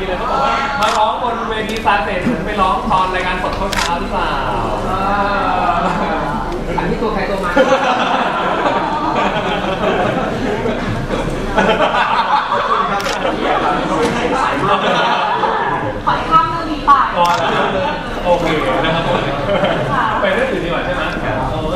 ทีเลยเขาบอกว่ามาร้องบนเวทีซาเซ็ตเหมือนไปร้องตอนรายการสดเช้าๆหรือเปล่าอันนี้ตัวใครตัวมันขอข้ามเรื่องนี้ไปก่อนโอเคนะครับผมไปเรื่องอื่นดีกว่าใช่ไหมเออ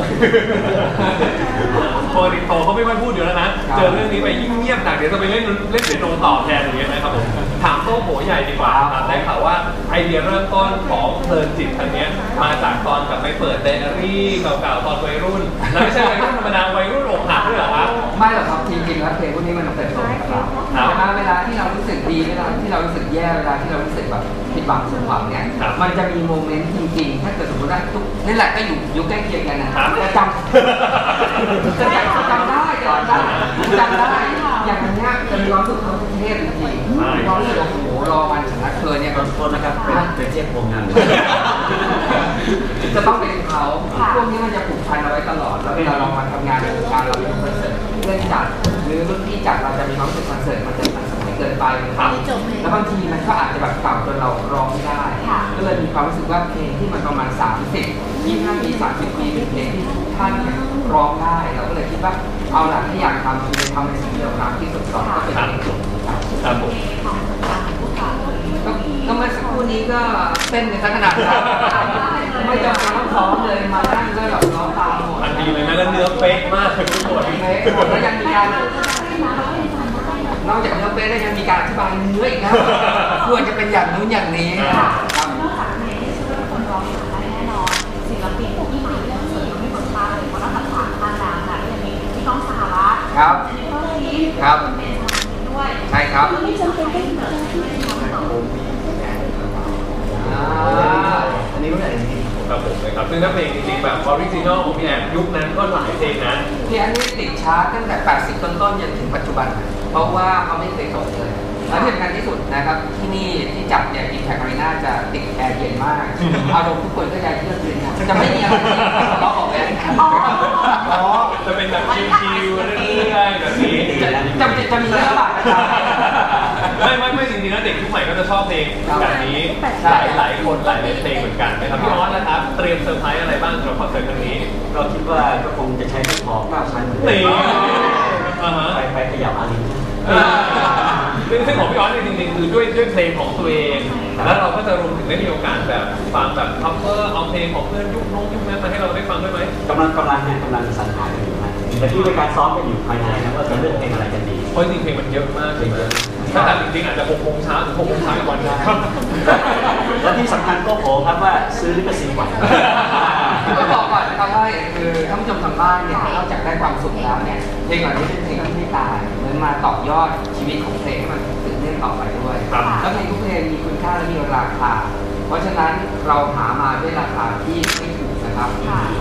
ปกติโตเขาไม่ค่อยพูดอยู่แล้วนะ เจอเรื่องนี้ไปยิ่งเงียบหนักเดี๋ยวจะไปเล่นเล่นเปียโนต่อแทนอย่างเงี้ยนะครับผม ถามโต้โผใหญ่ดีกว่าครับได้ข่าวว่าไอเดียเริ่มต้นของเพลินจิตครั้งเนี้ยมาจากตอนกลับไปเปิดไดอารี่เก่าๆตอนวัยรุ่นแล้วไม่ใช่วัยรุ่นธรรมดาวัยรุ่นอกหักด้วยเหรอครับไม่หรอกครับจริงๆแล้วเพลงพวกนี้มันเติบโตกับเราครับเวลาเวลาที่เรารู้สึกดีเวลาที่เรารู้สึกแย่เวลาที่เรารู้สึกแบบผิดหวังสมหวังเนี่ยครับมันจะมีโมเมนต์จริงๆถ้าเกิดสมมติว่าทุกนี่แหละก็อยู่ยุคใกล้เคียงกันนะครับจะจำจะจำจะจำได้จะจำได้จำได้อย่างนี้ยจะมีความรู้สึก เขาเทพจริงๆมีความรู้สึกว่าโอ้โหรอวันฉันรักเธอเนี่ยขอโทษนะครับเป็นเป็นเทียบวงงานเลยจะต้องเป็นเขาพวกนี้มันจะผูกพันเอาไว้ตลอด แล้วเวลาเรามาทำงานในวงการเราเป็นคอนเสิร์ตเพื่อนจัดหรือรุ่นพี่จัดเราจะมีความรู้สึกคอนเสิร์ตมันจะทันสมัยเกินไปครับแล้วบางทีมันก็อาจจะแบบเก่าจนเราร้องไม่ได้ ก็เลยมีความรู้สึกว่าเพลงที่มันประมาณ 30 25ปี30ปีเป็นเพลงที่ทุกท่านเนี่ยร้องได้เราก็เลยคิดว่าเอาล่ะที่อยากทำคือทำในสิ่งที่เรารักที่สุดก่อนก็เป็นเพลงจบ ครับครับผมก็ก็เมื่อสักครู่นี้ก็เต้นในขนาดนั้นไม่จำเป็นต้องซ้อมเลยมานั่งก็แบบร้องตามหมดทันทีเลยนะแล้วเนื้อเป๊ะมากทุกคนเป๊ะหมดแล้วยังมีการนอกจากเนื้อเป๊ะแล้วยังมีการอธิบายเนื้ออีกนะควรจะเป็นอย่างนู้นอย่างนี้นะครับนอกจากเพลงที่ช่วยคนร้องได้แน่นอนศิลปินที่มาเรื่องเสริมให้ผลงานหรือว่าต่างๆทางดังค่ะก็จะมีพี่ก้องสหรัฐครับ ครับไม่จำเป็นต้องเหนือที่ไม่ทำต่ออ่าอันนี้รู้จักจริงครับผมเลยครับซึ่งถ้าเพลงจริงๆแบบออริจินอลของพี่แอนยุคนั้นก็หลายเพลงนะพี่อันนี้ติดชาร์ตตั้งแต่ 80 ต้นๆจนถึงปัจจุบัน เพราะว่าเขาไม่เคยตกเลยและที่สำคัญที่สุดนะครับที่นี่ที่จัดเนี่ยอินแพคอารีนาจะติดแอร์เย็นมากอารมณ์ทุกคนก็จะเยือกเย็นหมดจะไม่มีอะไรที่ทะเลาะออกแรงอ๋อจะเป็นแบบชิวๆเรื่อยๆแบบนี้ จะจะจะจะมีเรื่องอะไรนะครับไม่ไม่ไม่จริงๆแล้วเด็กยุคใหม่ก็จะชอบเพลงแบบนี้หลายหลายคนหลายเพลงเหมือนกันนะครับพี่ออสนะครับ เตรียมเซอร์ไพรส์อะไรบ้างสำหรับคอนเสิร์ตครั้งนี้ๆก็คิดว่าก็คงจะใช้ไม่พอก้าวชั้นนี่อ่าฮะไปไปขยับอาลินอ่าซึ่งซึ่งของพี่ออสเนี่ยจริงๆคือด้วยด้วยเพลงของตัวเอง แล้วเราก็จะรวมถึงได้มีโอกาสแบบฟังแบบคัฟเวอร์เอาเพลงของเพื่อนยุคน้องยุคนั้นมาให้เราได้ฟังด้วยไหมกำลังกำลังนะกำลังสรรหากันอยู่นะแต่ที่เป็นการซ้อมกันอยู่ภายในนะว่าจะเลือกเพลงอะไรกันดี เพราะจริงๆเพลงมันเยอะมากใช่ไหมถ้าแต่จริงๆอาจจะ6โมงเช้าถึง6โมงเช้าอีกวันหนึงครับและที่สำคัญก็โผครับว่าซื้อลิขสิทธิ์ก่อนก็บอกก่อนนะครับว่าคือท่านผู้ชมทางบ้านเนี่ยนอกจากได้ความสุขแล้วเนี่ยเพลงเหล่านี้เป็นเพลงที่ไม่ตายเหมือนมาต่อยอดชีวิตของเพลงให้มันสืบเนื่องต่อไปด้วยครับแล้วเพลงทุกเพลงมีคุณค่าและมีราคา เพราะฉะนั้นเราหามาด้วยราคาที่ไม่ถูกนะครับ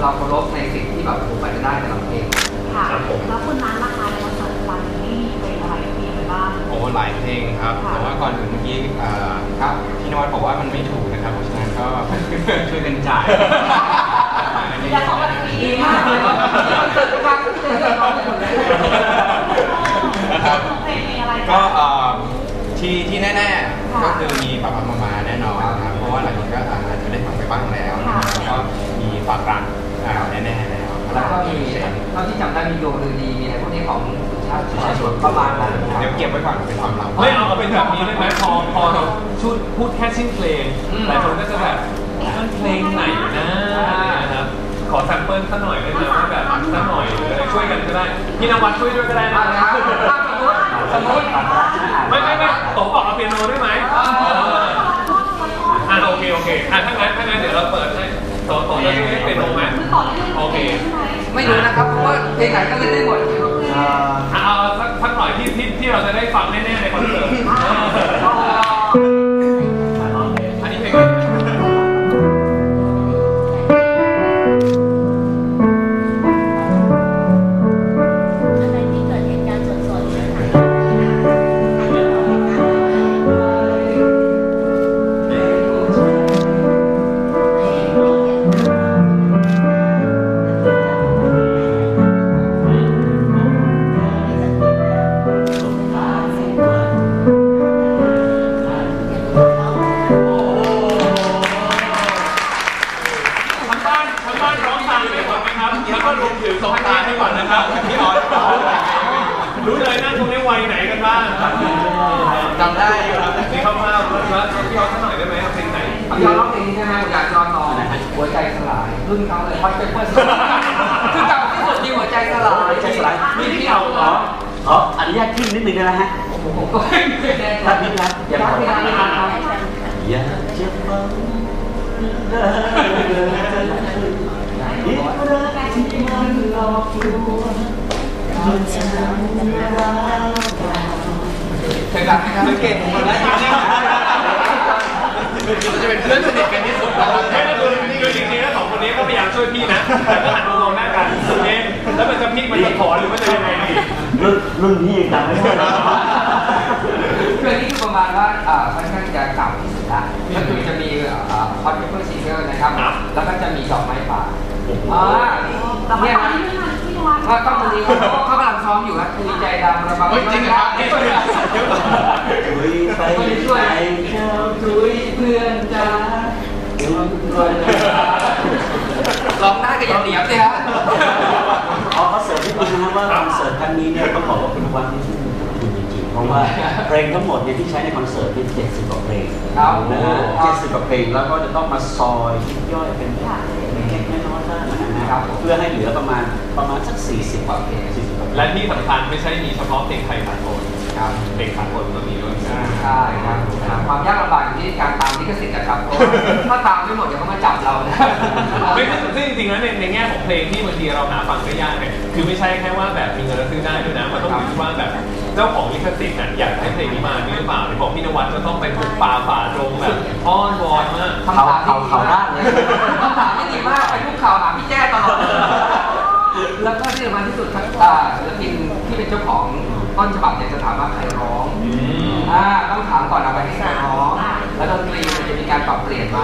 เราเคารพในสิ่งที่แบบผมไปจะได้แต่ละเพลงค่ะครับผมแล้วคุณนั้นราคา หลายเพลงครับแต่ว่าก่อนอื่นเมื่อกี้เอ่อครับพี่นวัดบอกว่ามันไม่ถูกนะครับเพราะฉะนั้นก็ช่วยกันจ่ายอยากขอการันตีดีมากเลยเกิดความเกิดความเป็นคนเลยนะครับเพลงมีอะไรก็บ้างเอ่อที่ที่แน่ค่ะๆก็คือมีปะปะมามาแน่นอนนะครับเพราะว่าหลายคนก็อาจจะได้ฟังไปบ้างแล้วนะครับแล้วก็มีฝากรักอ่าแน่ๆแล้วแล้วก็มีเท่าที่จำได้มีโยลือดีมีอะไรพวกนี้ของ สุชาติสุชาติชนประมาณนั้นนะคเดี๋ยวรับเก็บไว้ก่อนเป็นความลับไม่เอาเอาเป็นแบบนี้ได้ไหมพอพอเราชุดพูดแค่ชื่อเพลงอืมหลายคนก็จะแบบมันเพลงไหนนะนะครับขอแซมเปิลสักหน่อยได้ไหมว่าแบบสักหน่อยหรืออะไรช่วยกันก็ได้พี่นวัดช่วยด้วยก็ได้นะอ่านะครับสมมติสมมติไม่ไม่ไม่ผมบอกเอาเปียโนได้ไหม ถือสองตาให้ก่อนนะครับพี่ออนรู้เลยนั่งตรงนี้วัยไหนกันบ้างจำได้ครับนี่เข้ามาแล้พี่ออนสักหน่อยได้ไหมเพลงไหนพี่ออนร้องเพลงนี้ใช่ไหมอยากนอนนอนหัวใจสลายรุ่นเขาเลยฮอตเป็นเพื่อร์คือเก่าที่สุดที่หัวใจสลายหัวใจสลายนี่พี่เอาเหรอขออนุญากขึ้นนิดนึงได้ไหมฮะผมก็ไม่ครับพี่ครับอย่าบอกอยาเจ็บมัน เราเคยรักไหมครับสังเกตผมแล้วจริงๆเราจะเป็นเพื่อนสนิทกันที่สุดแล้วไม่ได้คือคือจริงๆแล้วสองคนนี้ก็พยายามช่วยพี่นะ แต่ก็หันมามองหน้ากันเองแล้วมันจะพลิกมันจะถอนหรือมันจะยังไงดีรุ่นรุ่นพี่ยังจำไม่ได้เลยคืออันนี้คือประมาณว่าเอ่อค่อนข้างจะเก่าที่สุดละก็คือจะมีฮอตเปเปอร์ซิงเกิลนะครับ แล้วก็จะมีดอกไม้ป่าอ่าแต่ว่าเนี่ย ตอนนะที่มาที่วัดก็ต้องคนนี้เขาเขากำลังซ้อมอยู่ครับคุยใจดำระบำเฮ้ยจริงเหรอครับนี่ช่วยคุยไปคนนี้ช่วยเจ้าทุยเพื่อนจ้าร้องได้ก็อย่าเหนียวสิฮะเอาคอนเสิร์ตที่ดูนะครับว่าคอนเสิร์ตครั้งนี้เนี่ยต้องบอกว่าเป็นวันที่ชื่นชมจริงๆเพราะว่าเพลงทั้งหมดเนี่ยที่ใช้ในคอนเสิร์ตเป็น70กว่าเพลงครับนะฮะ70กว่าเพลงแล้วก็จะต้องมาซอยยิบย่อยเป็นเล็ กๆน้อยๆบ้างนะครับเพื่อให้เหลือประมาณประมาณสัก 40กว่าเพลง40กว่าเพลงและที่สำคัญไม่ใช่มีเฉพาะเพลงไทยสากลครับเพลงสากลก็มีด้วยใช่ครับความยากลำบากอยู่ที่การตามลิขสิทธิ์นะครับเพราะว่าถ้าตามไม่หมดเดี๋ยวเขามาจับเรานะไม่ซึ่งซึ่งจริงๆแล้วในในแง่ของเพลงที่บางทีเราหาฟังได้ยากเนี่ยคือไม่ใช่แค่ว่าแบบมีเงินแล้วซื้อได้ด้วยนะมันต้องอยู่ที่ว่าแบบ เจ้าของลิขสิทธิ์น่ะอยากให้เพลงนี้มาหรือเปล่าที่บอกพี่นวัดจะต้องไปบุกป่าฝ่าดงแบบอ้อนวอนมากคำถามที่เขาเขาด้านเลยคำถามที่ดีมากไปทุกข่าวหาพี่แจ้ตลอดเลยแล้วก็ที่สำคัญที่สุดครับอ่าศิลปินที่เป็นเจ้าของต้นฉบับเนี่ยจะถามว่าใครร้องอ่าต้องถามก่อนเอาไปให้ใครร้องแล้วดนตรีมันจะมีการปรับเปลี่ยนไหม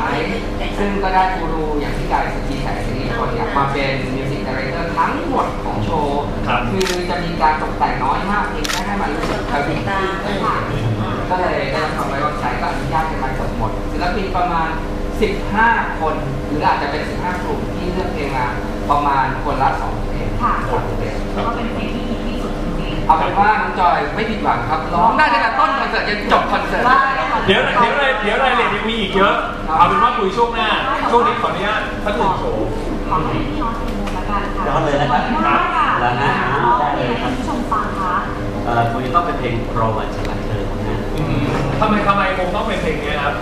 ซึ่งก็ได้กูรูอย่างที่กายสกีแสงสิริคนเนี่ยมาเป็นมิวสิกดีเรคเตอร์ ทั้งหมดของโชว์ครับคือจะมีการตกแต่งน้อยมากเพียงแค่ให้มันรู้สึกกระดิกก็เลยได้รับความไว้วางใจก็อนุญาตกันมาเกือบหมดศิลปินประมาณ 15 คน หรืออาจจะเป็น 15 กลุ่มที่เลือกเพลงมาประมาณคนละ2เพลงค่ะสองเพลงแล้วก็เป็นเพลงที่ฮิตที่สุดจริงๆเอาเป็นว่าน้องจอยไม่ผิดหวังครับร้องได้ตั้งแต่ต้นคอนเสิร์ตจนจบคอนเสิร์ตได้ค่ะเดี๋ยวเดี๋ยวรายเดี๋ยวรายละเอียดยังมีอีกเยอะ เอาเป็นว่าคุยช่วงหน้า ช่วงนี้ขออนุญาตสักหนึ่งโชว์ ขอให้พี่น้องทีมูลละกันค่ะย้อนเลยนะครับได้ค่ะแล้วนะร้องเพลงให้ผู้ชมฟังคะเอ่อคงจะต้องเป็นเพลงโปรวันฉลาดเธอของนั้นอืมทำไมทำไมคงต้องเป็นเพลงนี้ครับ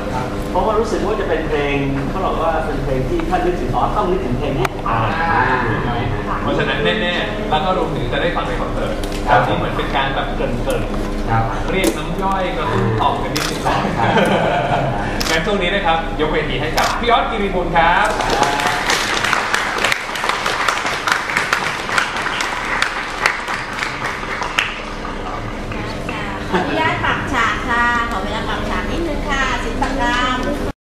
เพราะว่ารู้สึกว่าจะเป็นเพลงเขาบอกว่าเป็นเพลงที่ถ้านึกถึงอ๋อต้องนึกถึงเพลงเนี้ยอ่าเพราะฉะนั้นแน่ๆแล้วก็รวมถึงจะได้ฟังในคอนเสิร์ตแบบนี้เหมือนเป็นการแบบเกรินๆครับเรียกน้ำย่อยกระตุ้นต่อมกันนิดนึงก่อนงั้นช่วงนี้นะครับ ยกเวทีให้กับพี่ออสกิริบุลครับ